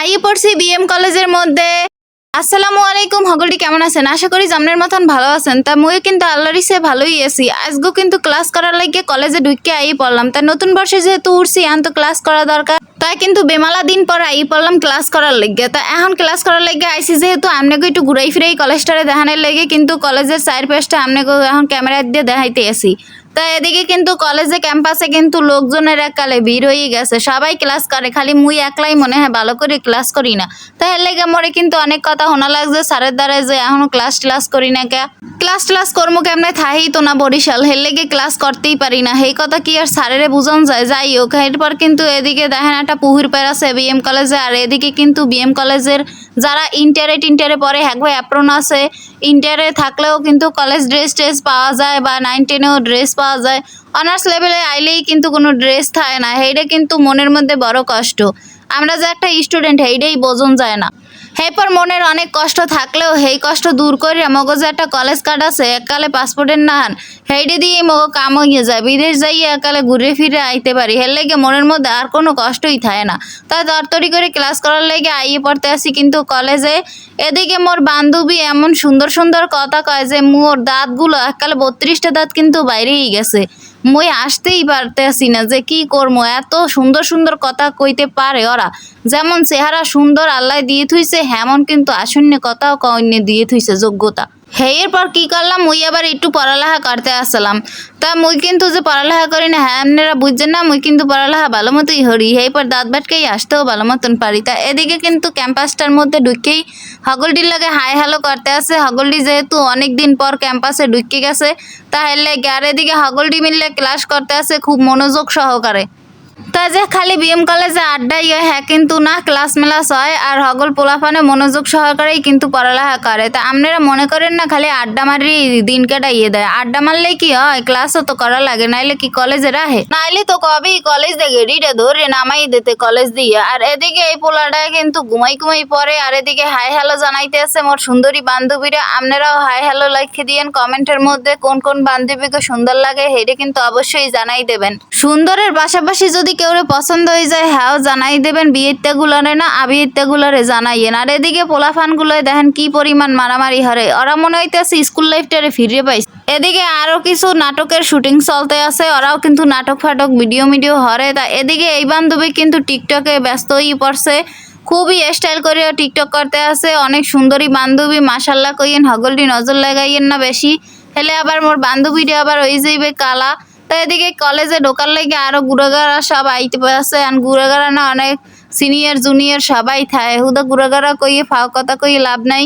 আইয়ে পড়ছি বিএম কলেজের মধ্যে। আসসালামু আলাইকুম, হগলটি কেমন আছেন? আশা করি জামনের মতন ভালো আছেন। তা মুই কিন্তু আল্লাহর সে ভালোই আছি। আজগো কিন্তু ক্লাস করার লাগে কলেজে ঢুকে আই পড়লাম। তা নতুন বর্ষে যেহেতু উঠছি এখন তো ক্লাস করা দরকার। তাই কিন্তু বেমালা দিন পর আই পড়লাম ক্লাস করার লাগে। তা এখন ক্লাস করার লাগে আইসি যেহেতু আমনেকে একটু ঘুরাই ফিরাই কলেজটারে দেখানোর লাগে। কিন্তু কলেজের চার পেজটা আমনেকে এখন ক্যামেরা দিয়ে দেখাইতে আসি তা এদিকে কিন্তু কলেজে ক্যাম্পাসে কিন্তু লোকজনের এককালে ভিড় হয়ে গেছে। সবাই ক্লাস করে, খালি মুই একলাই মনে হয় ভালো করে ক্লাস করি না। তাই এর লেগে মরে কিন্তু অনেক কথা শোনা লাগছে স্যারের দ্বারা যে এখনও ক্লাস ক্লাস করি না কে। ক্লাস ক্লাস করব কেমনে থাহি তো না বরিশাল? হের লেগে ক্লাস করতেই পারি না। সেই কথা কি আর স্যারেরে বুঝন যায়? যাই হোক, এরপর কিন্তু এদিকে দেখেন একটা পুহুর পের আছে বিএম কলেজে আর এদিকে কিন্তু বিএম কলেজের যারা ইন্টারে টিন্টারে পরে ভাই অ্যাপ্রন আছে। ইন্টারে থাকলেও কিন্তু কলেজ ড্রেস ট্রেস পাওয়া যায় বা নাইন টেনেও ড্রেস পাওয়া যায়। অনার্স লেভেলে আইলেই কিন্তু কোনো ড্রেস থাকে না। হেইডে কিন্তু মনের মধ্যে বড় কষ্ট। আমরা যে একটা স্টুডেন্ট হেডেই বোঝন যায় না। এরপর মনের অনেক কষ্ট থাকলেও সেই কষ্ট দূর করে মগজে একটা কলেজ কার্ড আছে, এককালে পাসপোর্টের নাহান সেইটা দিয়ে মগ কাম হয়ে যায়, বিদেশ যাইয়ে এককালে ঘুরে ফিরে আইতে পারি। হের লেগে মনের মধ্যে আর কোনো কষ্টই থাকে না। তাই তরতরি করে ক্লাস করার লেগে আইয়ে পড়তে আসি, কিন্তু কলেজে এদিকে মোর বান্ধবী এমন সুন্দর সুন্দর কথা কয় যে, মোর দাঁতগুলো এককালে বত্রিশটা দাঁত কিন্তু বাইরেই গেছে। মই আসতেই পারতেছি না যে কি করব এত সুন্দর সুন্দর কথা কইতে পারে ওরা। যেমন চেহারা সুন্দর আল্লাহ দিয়ে থুইছে, হেমন কিন্তু আসন্য কথাও কন্য দিয়ে থুইছে যোগ্যতা। হেয়ের পর কি করলাম? মুই আবার একটু পড়ালেখা করতে আসলাম। তা মুই কিন্তু যে পড়ালেখা করি না হ্যাঁ আপনারা বুঝছেন না, মুই কিন্তু পড়ালেখা ভালো মতোই হরি এই পর দাঁত বাটকেই আসতেও ভালো মতন পারি। তা এদিকে কিন্তু ক্যাম্পাসটার মধ্যে ঢুকেই হগলটির লাগে হাই হ্যালো করতে আসে। হগলডি যেহেতু অনেক দিন পর ক্যাম্পাসে ঢুকে গেছে, তাহলে আর এদিকে হগলডি মিললে ক্লাস করতে আসে, খুব মনোযোগ সহকারে। তা যে খালি বিএম কলেজে আড্ডাই হয় হ্যাঁ কিন্তু না, ক্লাস মেলাস হয় আর হগল পোলাফানে মনোযোগ সহকারেই কিন্তু পড়ালেখা করে। তা আপনারা মনে করেন না খালি আড্ডা মারি দিন কাটাইয়ে দেয়? আড্ডা মারলে কি হয়? ক্লাসও তো করা লাগে, নাইলে কি কলেজে রাহে? নাইলে তো কবেই কলেজ দেখে রিডে ধরে নামাই দিতে কলেজ দিয়ে। আর এদিকে এই পোলাটা কিন্তু ঘুমাই ঘুমাই পড়ে, আর এদিকে হাই হ্যালো জানাইতে আছে মোর সুন্দরী বান্ধবীরা। আপনারাও হাই হ্যালো লিখে দিয়েন কমেন্টের মধ্যে, কোন কোন বান্ধবীকে সুন্দর লাগে সেটা কিন্তু অবশ্যই জানাই দেবেন। সুন্দরের পাশাপাশি যদি কেউ পছন্দ হয়ে যায় হ্যাঁ জানাই দেবেন বিয়েতে গুলারে না, আবিয়েতে গুলারে জানাইয়েন। আর এদিকে পোলাফান গুলোয় দেখেন কি পরিমাণ মারামারি হরে, ওরা মনে হইতেছে স্কুল লাইফটারে ফিরে পাইছে। এদিকে আরও কিছু নাটকের শুটিং চলতে আছে, ওরাও কিন্তু নাটক ফাটক, ভিডিও মিডিও হরে। তা এদিকে এই বান্ধবী কিন্তু টিকটকে ব্যস্ত হয়ে পড়ছে, খুবই স্টাইল করে টিকটক করতে আছে, অনেক সুন্দরী বান্ধবী মাসাল্লাহ কইয়েন, হগলটি নজর লাগাইয়েন না বেশি। হেলে আবার মোর বান্ধবীটা আবার ওই যাইবে কালা। তো এদিকে কলেজে ঢোকার লাগে আরও গুড়াগাড়া সব আইতে আছে। আর গুড়াগারা না অনেক সিনিয়র জুনিয়র সবাই থায় হুদা গুড়াগারা কইয়ে ফাও কথা কই লাভ নাই।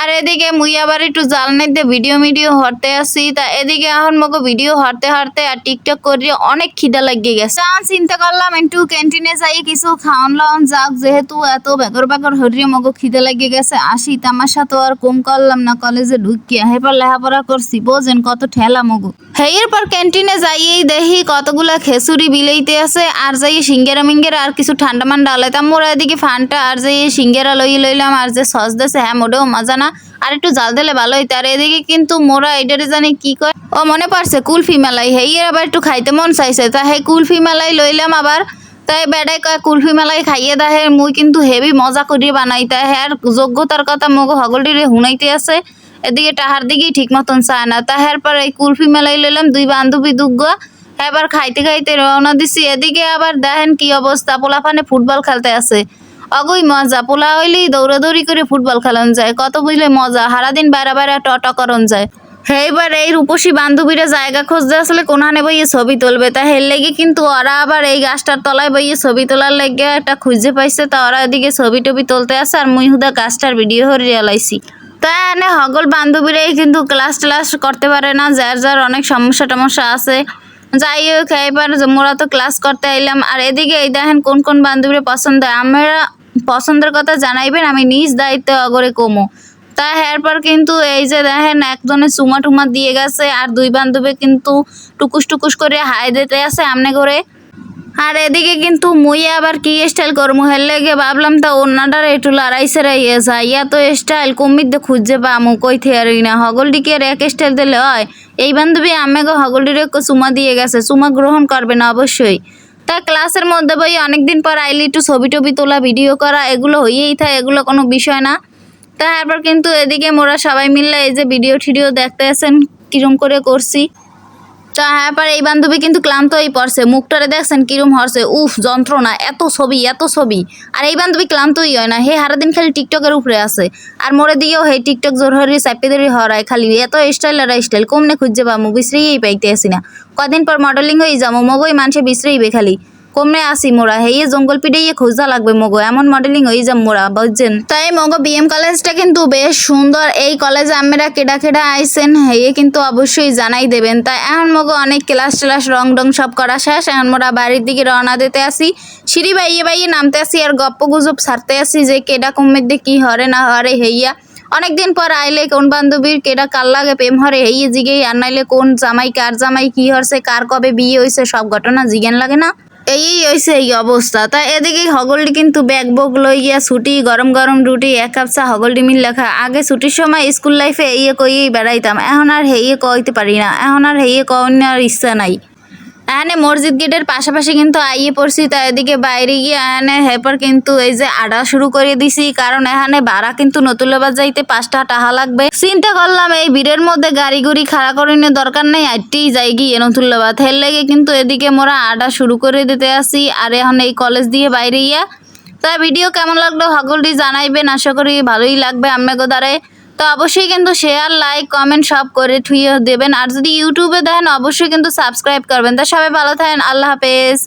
আর এদিকে মুই আবার একটু জাল নাইতে ভিডিও মিডিও হরতে আসি। তা এদিকে এখন মগো ভিডিও হরতে হরতে আর টিকটক করে অনেক খিদা লাগিয়ে গেছে। তা চিন্তা করলাম, একটু ক্যান্টিনে যাই, কিছু খাওয়ান লাওয়ান যাক। যেহেতু এত বেগর বেগর হরিয়ে মগো খিদে লাগিয়ে গেছে, আসি তামাশা তো আর কম করলাম না, কলেজে ঢুকিয়ে হেরপর লেখাপড়া করছি, বোঝেন কত ঠেলা মগো। হেয়ের পর ক্যান্টিনে যাইয়েই দেখি কতগুলা খেসুরি বিলাইতে আছে, আর যাই সিঙ্গেরা মিঙ্গেরা আর কিছু ঠান্ডা মান্ডা আলাইতাম। মোরা এদিকে ফানটা আর যাই সিঙ্গেরা লই লইলাম, আর যে সস দেছে হ্যাঁ মোটেও মজা না আর একটু জাল দিলে ভালো হইতে। আর এদিকে কিন্তু মোরা এটারে জানি কি কয়, ও মনে পারছে কুলফি মেলাই। হেইয়ের আবার একটু খাইতে মন চাইছে। তা হে কুলফি মেলাই লইলাম আবার। তাই বেড়াই কয়, কুলফি মেলাই খাইয়ে দেয় মুই কিন্তু হেভি মজা করিয়ে বানাই তাই হ্যার যোগ্যতার কথা মগ হগলটিরে হুনাইতে আছে। এদিকে টাহার দিকেই ঠিক মতন চায় না। তাহার পর এই কুলফি মেলাই লইলাম দুই বান্ধবী দুগ্গ। এবার খাইতে খাইতে রওনা দিছি। এদিকে আবার দেখেন কি অবস্থা। পোলাফানে ফুটবল খেলতে আছে। অগই মজা। পোলা হইলেই দৌড়াদৌড়ি করে ফুটবল খেলান যায়। কত বুঝলে মজা। সারাদিন বাইরে বাইরে টট করন যায়। এইবার এই রূপসী বান্ধবীরা জায়গা খুঁজতে আসলে কোনখানে বইয়ে ছবি তুলবে? তা হের লেগে কিন্তু ওরা আবার এই গাছটার তলায় বইয়ে ছবি তোলার লেগে একটা খুঁজে পাইছে। তা ওরা এদিকে ছবি টবি তুলতে আসে আর মুই হুদা গাছটার ভিডিও হরে রিয়ালাইছি তা এনে হগল বান্ধবীরাই কিন্তু ক্লাস ক্লাস করতে পারে না। যার যার অনেক সমস্যা টমস্যা আছে। যাই হোক, এবার মোরা তো ক্লাস করতে আইলাম। আর এদিকে এই দেখেন কোন কোন বান্ধবীরা পছন্দ আমরা পছন্দের কথা জানাইবেন, আমি নিজ দায়িত্ব অগরে কমো। তা এরপর কিন্তু এই যে দেখেন, একজনে চুমা টুমা দিয়ে গেছে, আর দুই বান্ধবী কিন্তু টুকুস টুকুস করে হাই দিতে আছে আমনে করে আর এদিকে কিন্তু মুই আবার কি স্টাইল করব হের লেগে ভাবলাম তা অন্যটার একটু লড়াই সেরাই যায় ইয়া তো স্টাইল কমির দিয়ে খুঁজে পামু, কই থেয়ারি না হগলডিকে আর এক স্টাইল দিলে হয়। এই বান্ধবী আমাকে হগলডির চুমা দিয়ে গেছে, চুমা গ্রহণ করবে না অবশ্যই। তা ক্লাসের মধ্যে বই অনেকদিন পর আইলি, একটু ছবি টবি তোলা, ভিডিও করা, এগুলো হইয়েই থাকে, এগুলো কোনো বিষয় না। তারপর কিন্তু এদিকে মোরা সবাই মিললে এই যে ভিডিও ঠিডিও দেখতে আছেন কীরম করে করছি। তারপর এই বান্ধবী কিন্তু ক্লান্ত হয়ে পড়ছে। মুখটারে দেখছেন কিরম হরছে। উফ, যন্ত্রণা, এত ছবি এত ছবি। আর এই বান্ধবী ক্লান্তই হয় না। হে, সারাদিন খালি টিকটকের উপরে আছে। আর মোরে দিয়েও হে, টিকটক জোর হরি চাপি ধরি হরায় খালি। এত স্টাইল আর স্টাইল কমনে খুঁজছে বা মুভি শ্রেয়েই পাইতে আসি না কদিন পর মডেলিং হয়ে যাব মগই মানুষে বিশ্রেইবে খালি। কমনে আসি মোরা। হেয়ে জঙ্গল পিড়াইয়ে খোঁজা লাগবে মগো। এমন মডেলিং হয়ে যাম মোরা, বুঝছেন? তাই মগো বিএম কলেজটা কিন্তু বেশ সুন্দর। এই কলেজে আমরা কেডা কেডা আইসেন হেয়ে কিন্তু অবশ্যই জানাই দেবেন। তাই এখন মগো অনেক ক্লাস টেলাস রং ডং সব করা শেষ। এখন মোরা বাড়ির দিকে রওনা দিতে আসি। সিঁড়ি বাইয়ে বাইয়ে নামতে আসি আর গপ্প গুজব সারতে আসি যে কেডা কমের দিয়ে কী হরে না হরে হেইয়া। অনেকদিন পর আইলে কোন বান্ধবীর কেডা কার লাগে প্রেম হরে হেইয়ে জিগে আর নাইলে কোন জামাই, কার জামাই, কি হরছে, কার কবে বিয়ে হয়েছে সব ঘটনা জিজ্ঞান লাগে না। এই হয়েছে এই অবস্থা। তা এদিকে হগলটি কিন্তু ব্যাগ বোগ লই গিয়া ছুটি, গরম গরম রুটি, এক কাপ চা, হগলটি মিল লেখা। আগে ছুটির সময় স্কুল লাইফে এই কইয়েই বেড়াইতাম। এখন আর হেয়ে কইতে পারি না। এখন আর হেয়ে কওয়ার ইচ্ছা নাই। এখানে মসজিদ গেটের পাশাপাশি কিন্তু আইয়ে পড়ছি, তা এদিকে বাইরে গিয়ে এখানে হেপার কিন্তু এই যে আডা শুরু করে দিছি, কারণ এখানে ভাড়া কিন্তু নতুনবাদ যাইতে পাঁচটা টাকা লাগবে। চিন্তা করলাম এই ভিড়ের মধ্যে গাড়ি গুড়ি খাড়া করে নিয়ে দরকার নেই আটটেই যাই গিয়ে নতুনবাদ হের লেগে কিন্তু এদিকে মোরা আডা শুরু করে দিতে আসি, আর এখন এই কলেজ দিয়ে বাইরে গিয়া। তা ভিডিও কেমন লাগল, সকলটি জানাইবেন, আশা করি ভালোই লাগবে। আম্মেগো দ্বারে তো অবশ্যই কিন্তু শেয়ার লাইক কমেন্ট সব করে ঠুইয়ে দেবেন। আর যদি ইউটিউবে দেন অবশ্যই কিন্তু সাবস্ক্রাইব করবেন। তা সবাই ভালো থাকেন। আল্লাহ হাফেজ।